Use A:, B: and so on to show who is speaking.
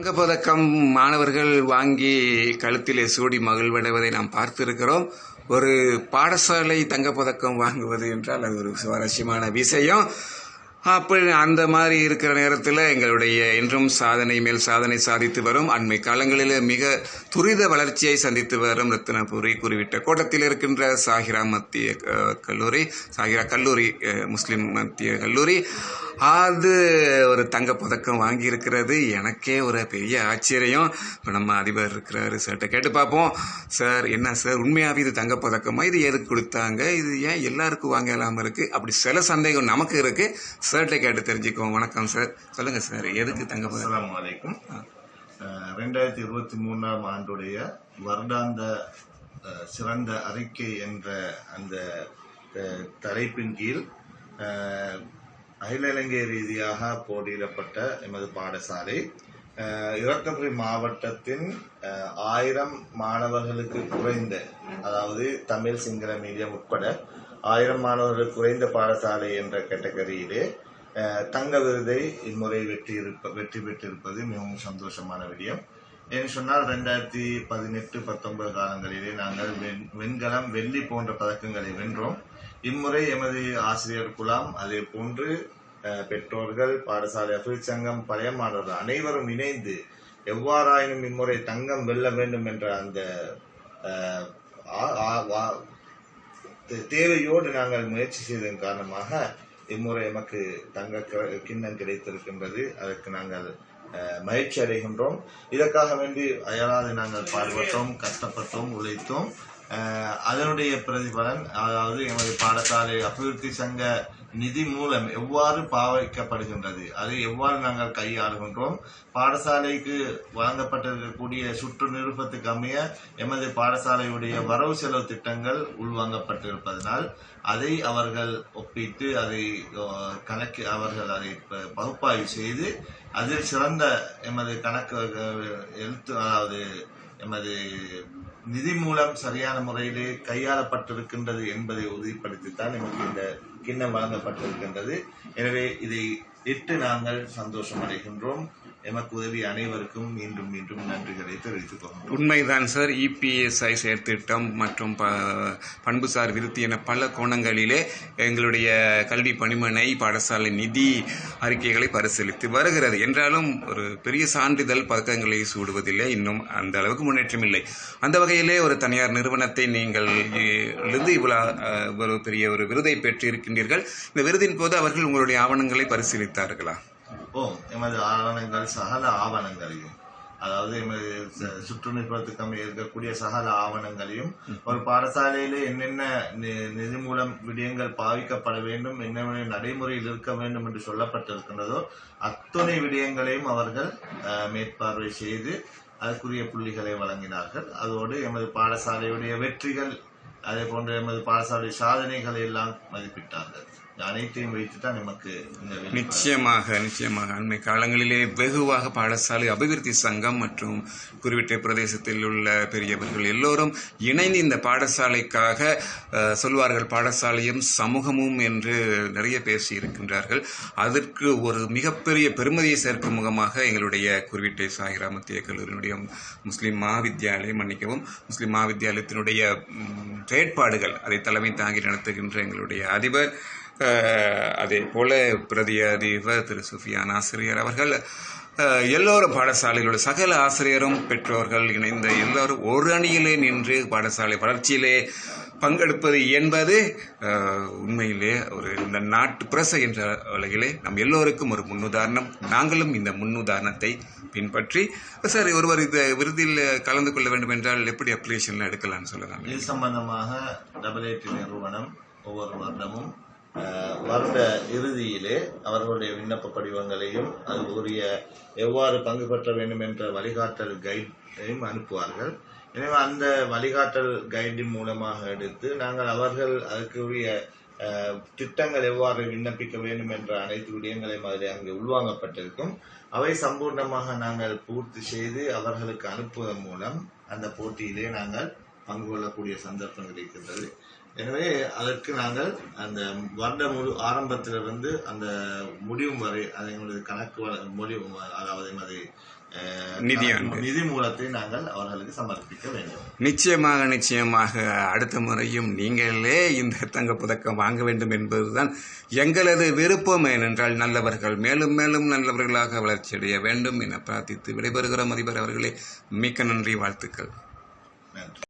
A: தங்கப்பதக்கம் மாணவர்கள் வாங்கி கழுத்திலே சூடி மகிழ்வடைவதை நாம் பார்த்திருக்கிறோம். ஒரு பாடசாலை தங்கப்பதக்கம் வாங்குவது என்றால் அது ஒரு சுவாரஸ்யமான விஷயம். அப்படி அந்த மாதிரி இருக்கிற நேரத்தில் எங்களுடைய இன்றும் சாதனை மேல் சாதனை சாதித்து வரும். அண்மை காலங்களில் மிக துரித வளர்ச்சியை சந்தித்து வரும் ரத்னபுரி குறிவிட்ட கோட்டத்தில் இருக்கின்ற சாகிரா மத்திய கல்லூரி சாகிரா கல்லூரி முஸ்லீம் மத்திய கல்லூரி. அது ஒரு தங்க பதக்கம் வாங்கியிருக்கிறது. எனக்கே ஒரு பெரிய ஆச்சரியம். இப்போ நம்ம அதிபர் இருக்கிறாரு சார்கிட்ட கேட்டு பார்ப்போம். சார் என்ன சார் உண்மையாகவே இது தங்க பதக்கமா இது எதுக்கு கொடுத்தாங்க? இது ஏன் எல்லாருக்கும் வாங்கலாமல் இருக்குது அப்படி சில சந்தேகம் நமக்கு இருக்குது சார்கிட்ட கேட்டு தெரிஞ்சுக்குவோம். வணக்கம் சார் சொல்லுங்க சார் எதுக்கு
B: அஸ்ஸலாமு அலைக்கும். அஹ், ரெண்டாயிரத்தி இருபத்தி மூணாம் ஆண்டுடைய வருடாந்த சிறந்த அறிக்கை என்ற அந்த தலைப்பின் கீழ் அகில இலங்கை ரீதியாக போட்டியிடப்பட்ட எமது பாடசாலை இரத்தபுரி மாவட்டத்தின் ஆயிரம் மாணவர்களுக்கு குறைந்த அதாவது தமிழ் சிங்கள மீடியம் உட்பட ஆயிரம் மாணவர்கள் குறைந்த பாடசாலை என்ற கேட்டகரியிலே தங்க விருதை இம்முறை வெற்றி இருப்ப வெற்றி பெற்றிருப்பது மிகவும் சந்தோஷமான விடயம். ஏன்னு சொன்னால் ரெண்டாயிரத்தி பதினெட்டு பத்தொன்பது காலங்களிலே நாங்கள் வெண்- வெண்கலம் வெள்ளி போன்ற பதக்கங்களை வென்றோம். இம்முறை எமது ஆசிரியர் குலாம் அதே போன்று பெற்றோர்கள் பாடசாலை அபில் சங்கம் பழைய மாணவர்கள் அனைவரும் இணைந்து எவ்வாறாயினும் இம்முறை தங்கம் வெல்ல வேண்டும் என்ற அந்த ஆ- வா- தேவையோடு நாங்கள் முயற்சி செய்ததன் காரணமாக இம்முறை எமக்கு தங்க க- கிண்ணம் கிடைத்திருக்கின்றது. அதற்கு நாங்கள் அஹ், மகிழ்ச்சி அடைகின்றோம். இதற்காக வேண்டி அயலாது நாங்கள் பாடுபட்டோம் கஷ்டப்பட்டோம் உழைத்தோம். அதனுடைய பிரதிபலன் அதாவது எமது பாடசாலை அபிவிருத்தி சங்க நிதி மூலம் எவ்வாறு பாவிக்கப்படுகின்றது அதை எவ்வாறு நாங்கள் கையாளுகின்றோம் பாடசாலைக்கு வழங்கப்பட்டிருக்கக்கூடிய சுற்று நிருபத்துக்கு அமைய எமது பாடசாலையுடைய வரவு செலவு திட்டங்கள் உள்வாங்கப்பட்டிருப்பதனால் அதை அவர்கள் ஒப்பிட்டு அதை கணக்கு அவர்கள் அதை ப- பகுப்பாய்வு செய்து அதில் சிறந்த எமது கணக்கு எழுத்து அதாவது எமது நிதி மூலம் சரியான முறையிலே கையாளப்பட்டிருக்கின்றது என்பதை உறுதிப்படுத்தித்தான் எமக்கு இந்த கிண்ணம் வழங்கப்பட்டிருக்கின்றது. எனவே இதை இட்டு நாங்கள் சந்தோஷம் அடைகின்றோம் எமக்கு உதவி அனைவருக்கும் மீண்டும் மீண்டும் நன்றிகளை தெரிவித்துக் கொள்கிறோம்.
A: உண்மைதான் சார். இபிஎஸ்ஐ செயற்திட்டம் மற்றும் ப பண்புசார் விருத்தி என பல கோணங்களிலே எங்களுடைய கல்வி பணிமனை பாடசாலை நிதி அறிக்கைகளை பரிசீலித்து வருகிறது. என்றாலும் ஒரு பெரிய சான்றிதழ் பதக்கங்களை சூடுவதில்லை இன்னும் அந்த அளவுக்கு முன்னேற்றம் இல்லை. அந்த வகையிலே ஒரு தனியார் நிறுவனத்தை நீங்கள் இருந்து இவ்வளவு ஒரு பெரிய ஒரு விருதை பெற்றிருக்கின்றீர்கள். இந்த விருதின் போது அவர்கள் உங்களுடைய ஆவணங்களை பரிசீலித்தார்களா?
B: ஓ எமது ஆவணங்கள் சகல ஆவணங்களையும். அதாவது எமது ச- இருக்கக்கூடிய சகல ஆவணங்களையும் ஒரு பாடசாலையில என்னென்ன நி- நிதி மூலம் விடயங்கள் பாவிக்கப்பட வேண்டும் என்னென்ன நடைமுறையில் இருக்க வேண்டும் என்று சொல்லப்பட்டிருக்கின்றதோ அத்துணை விடயங்களையும் அவர்கள் மேற்பார்வை செய்து அதற்குரிய புள்ளிகளை வழங்கினார்கள். அதோடு எமது பாடசாலையுடைய வெற்றிகள் அதே போன்ற எமது பாடசாலை சாதனைகளை எல்லாம் மதிப்பிட்டார்கள். அனைத்தையும் வைத்துதான் நமக்கு
A: நிச்சயமாக நிச்சயமாக. அண்மை காலங்களிலே வெகுவாக பாடசாலை அபிவிருத்தி சங்கம் மற்றும் குறிப்பிட்ட பிரதேசத்தில் உள்ள பெரியவர்கள் எல்லோரும் இணைந்து இந்த பாடசாலைக்காக சொல்வார்கள் பாடசாலையும் சமூகமும் என்று நிறைய பேசி இருக்கின்றார்கள். அதற்கு ஒரு மிகப்பெரிய பெருமதியை சேர்க்கும் முகமாக எங்களுடைய குறிவிட்டை சாகிரா மத்திய கல்லூரியினுடைய முஸ்லீம் மகாவித்யாலயம் மன்னிக்கவும் முஸ்லீம் மகாவித்யாலயத்தினுடைய செயற்பாடுகள் அதை தலைமை தாங்கி நடத்துகின்ற எங்களுடைய அதிபர் அதே போல பிரதி அதிபர் திரு சுஃபியான் ஆசிரியர் அவர்கள் எல்லோரும் பாடசாலைகளோட சகல ஆசிரியரும் பெற்றோர்கள் இணைந்த எல்லோரும் ஒரு அணியிலே நின்று பாடசாலை வளர்ச்சியிலே பங்கெடுப்பது என்பது உண்மையிலே ஒரு இந்த நாட்டு பிரச என்ற வகையிலே நம் எல்லோருக்கும் ஒரு முன்னுதாரணம். நாங்களும் இந்த முன்னுதாரணத்தை பின்பற்றி சார் ஒருவர் இந்த விருதில் கலந்து கொள்ள வேண்டும் என்றால் எப்படி அப்ளிகேஷன்ல எடுக்கலாம்னு சொல்லலாம்?
B: இது சம்பந்தமாக டபுள் நிறுவனம் ஒவ்வொரு வருடமும் வருட இறுதியிலே அவர்களுடைய விண்ணப்ப படிவங்களையும் அதுக்குரிய எவ்வாறு பங்கு பெற்ற வேண்டும் என்ற வழிகாட்டல் கைடையும் அனுப்புவார்கள். எனவே அந்த வழிகாட்டல் கைடின் மூலமாக எடுத்து நாங்கள் அவர்கள் அதற்குரிய திட்டங்கள் எவ்வாறு விண்ணப்பிக்க வேண்டும் என்ற அனைத்து விடயங்களையும் அதில் அங்கு உள்வாங்கப்பட்டிருக்கும். அவை சம்பூர்ணமாக நாங்கள் பூர்த்தி செய்து அவர்களுக்கு அனுப்புவதன் மூலம் அந்த போட்டியிலே நாங்கள் பங்கு கொள்ளக்கூடிய சந்தர்ப்பம் இருக்கின்றது. எனவே அதற்கு நாங்கள் அந்த வருட முழு ஆரம்பத்திலிருந்து அந்த முடிவும் வரை அதை எங்களது கணக்கு முடிவு அதாவது அஹ்,
A: நிதியாண்டு.
B: நிதி மூலத்தை நாங்கள் அவர்களுக்கு சமர்ப்பிக்க வேண்டும்.
A: நிச்சயமாக நிச்சயமாக அடுத்த முறையும் நீங்களே இந்த தங்க பதக்கம் வாங்க வேண்டும் என்பதுதான் எங்களது விருப்பம் ஏனென்றால் நல்லவர்கள் மேலும் மேலும் நல்லவர்களாக வளர்ச்சியடைய வேண்டும் என பிரார்த்தித்து விடைபெறுகிறோம். அதிபர் அவர்களே மிக்க நன்றி வாழ்த்துக்கள்.
B: நன்றி.